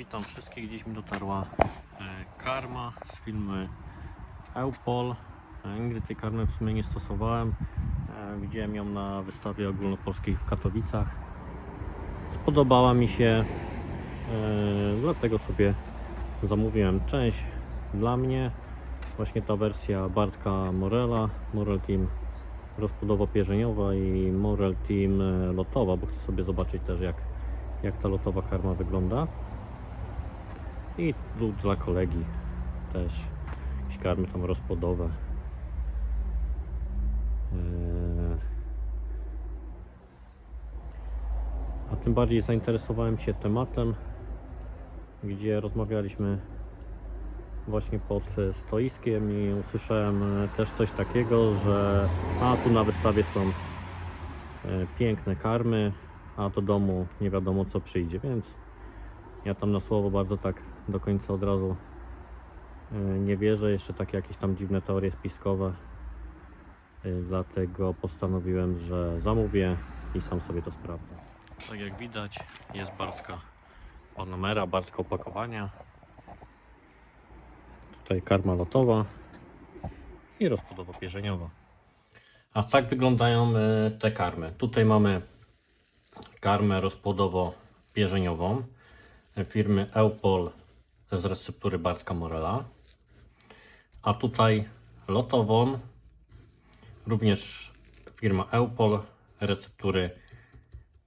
Witam wszystkich. Dziś mi dotarła e, karma z filmy Eupol. E, Nigdy tej karmy w sumie nie stosowałem. E, Widziałem ją na wystawie ogólnopolskiej w Katowicach. Spodobała mi się, dlatego sobie zamówiłem część dla mnie. Właśnie ta wersja Bartka Morela, Morel Team rozbudowo-pierzeniowa i Morel Team lotowa, bo chcę sobie zobaczyć też jak, jak ta lotowa karma wygląda. I tu dla kolegi też jakieś karmy tam rozpłodowe. Eee. A tym bardziej zainteresowałem się tematem, gdzie rozmawialiśmy właśnie pod e, stoiskiem i usłyszałem e, też coś takiego, że a tu na wystawie są e, piękne karmy, a do domu nie wiadomo co przyjdzie, więc ja tam na słowo bardzo tak do końca od razu e, nie wierzę. Jeszcze takie jakieś tam dziwne teorie spiskowe. E, Dlatego postanowiłem, że zamówię i sam sobie to sprawdzę. Tak jak widać, jest Bartka Panamera, Bartka opakowania. Tutaj karma lotowa i rozbudowo-pierzeniowa. A tak wyglądają e, te karmy. Tutaj mamy karmę rozpłodowo-pierzeniową firmy Eupol z receptury Bartka Morela. A tutaj lotową również firma Eupol receptury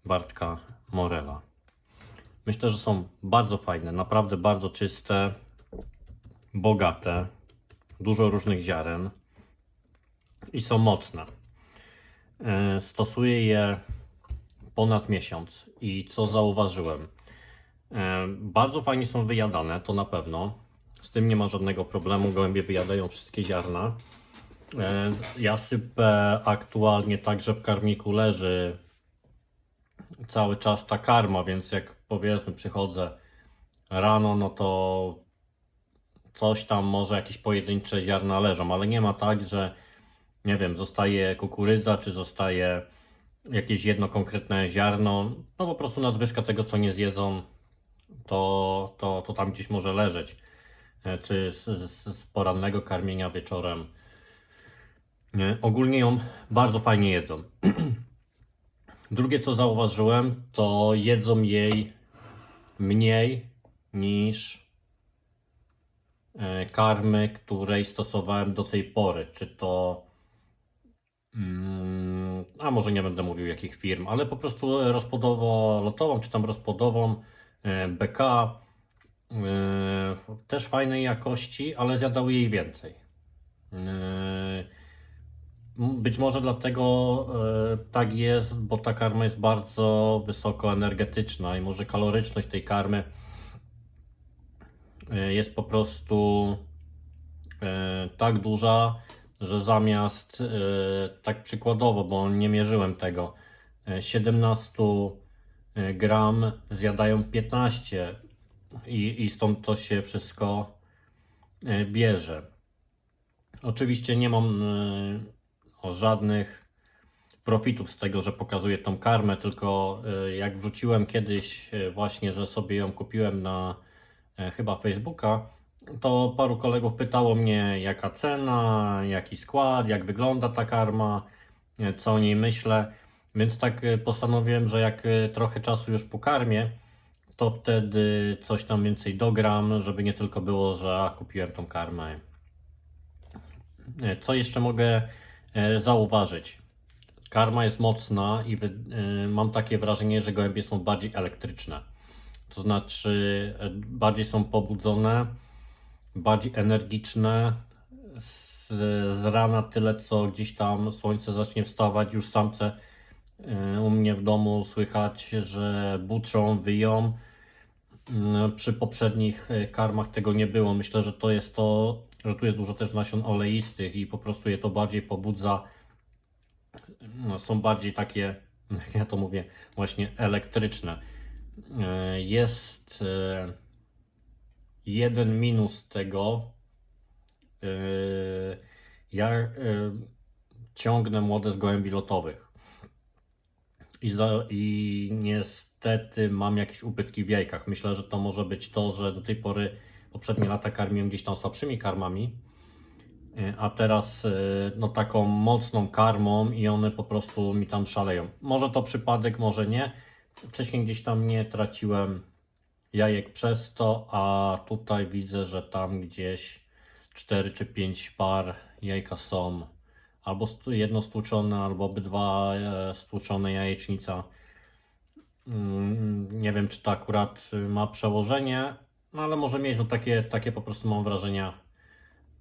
Bartka Morela. Myślę, że są bardzo fajne, naprawdę bardzo czyste, bogate, dużo różnych ziaren i są mocne. E, Stosuję je ponad miesiąc i co zauważyłem? E, Bardzo fajnie są wyjadane, to na pewno. Z tym nie ma żadnego problemu. Gołębie wyjadają wszystkie ziarna. E, Ja sypę aktualnie tak, że w karmiku leży cały czas ta karma, więc jak powiedzmy przychodzę rano, no to coś tam może jakieś pojedyncze ziarna leżą, ale nie ma tak, że nie wiem, zostaje kukurydza, czy zostaje jakieś jedno konkretne ziarno, no po prostu nadwyżka tego, co nie zjedzą, to, to, to tam gdzieś może leżeć. E, Czy z, z, porannego karmienia wieczorem. Nie? Ogólnie ją bardzo fajnie jedzą. Drugie, co zauważyłem, to jedzą jej mniej niż e, karmy, której stosowałem do tej pory. Czy to. Mm, a może nie będę mówił jakich firm, ale po prostu rozpłodowo-lotową, czy tam rozpłodową e, BK. e, Też fajnej jakości, ale zjadał jej więcej. E, Być może dlatego e, tak jest, bo ta karma jest bardzo wysoko energetyczna i może kaloryczność tej karmy e, jest po prostu e, tak duża, że zamiast e, tak przykładowo, bo nie mierzyłem tego, e, 17 gram zjadają 15 i, i stąd to się wszystko e, bierze. Oczywiście nie mam e, o żadnych profitów z tego, że pokazuję tą karmę, tylko e, jak wrzuciłem kiedyś e, właśnie, że sobie ją kupiłem na e, chyba Facebooka, to paru kolegów pytało mnie jaka cena, jaki skład, jak wygląda ta karma, e, co o niej myślę. Więc tak e, postanowiłem, że jak e, trochę czasu już pokarmię, to wtedy coś tam więcej dogram, żeby nie tylko było, że a, kupiłem tą karmę. E, Co jeszcze mogę zauważyć? Karma jest mocna i mam takie wrażenie, że gołębie są bardziej elektryczne. To znaczy bardziej są pobudzone, bardziej energiczne. Z, z rana tyle, co gdzieś tam słońce zacznie wstawać, już samce u mnie w domu słychać, że buczą, wyją. Mm, Przy poprzednich e, karmach tego nie było. Myślę, że to jest to, że tu jest dużo też nasion oleistych i po prostu je to bardziej pobudza. No, są bardziej takie, jak ja to mówię, właśnie elektryczne. Jest jeden minus tego. Ja ciągnę młode z gołębi lotowych. I, za, I niestety mam jakieś ubytki w jajkach. Myślę, że to może być to, że do tej pory poprzednie lata karmiłem gdzieś tam słabszymi karmami, y, a teraz y, no taką mocną karmą i one po prostu mi tam szaleją. Może to przypadek, może nie. Wcześniej gdzieś tam nie traciłem jajek przez to, a tutaj widzę, że tam gdzieś 4 czy 5 par jajka są albo jedno stłuczone, albo obydwa e, stłuczone jajecznica. Mm, Nie wiem, czy to akurat y, ma przełożenie, no ale może mieć, no takie, takie po prostu mam wrażenia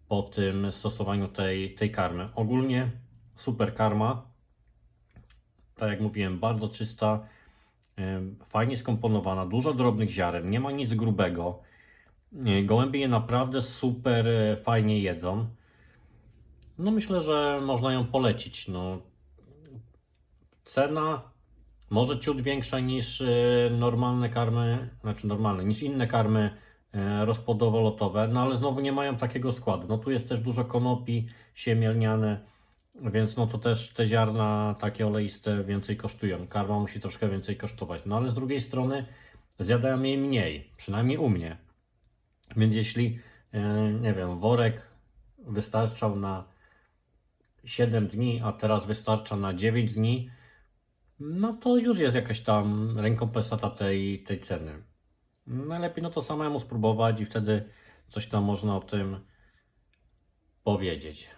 po tym stosowaniu tej, tej karmy. Ogólnie super karma, tak jak mówiłem, bardzo czysta, em, fajnie skomponowana, dużo drobnych ziaren, nie ma nic grubego. Nie, Gołębie je naprawdę super fajnie jedzą. No myślę, że można ją polecić. No, cena może ciut większa niż e, normalne karmy, znaczy normalne, niż inne karmy e, rozpłodowo-lotowe, no ale znowu nie mają takiego składu. No tu jest też dużo konopi siemielniane, więc no to też te ziarna takie oleiste więcej kosztują. Karma musi troszkę więcej kosztować. No ale z drugiej strony zjadają jej mniej, przynajmniej u mnie. Więc jeśli, e, nie wiem, worek wystarczał na 7 dni, a teraz wystarcza na 9 dni, no to już jest jakaś tam rekompensata tej, tej ceny. Najlepiej no to samemu spróbować i wtedy coś tam można o tym powiedzieć.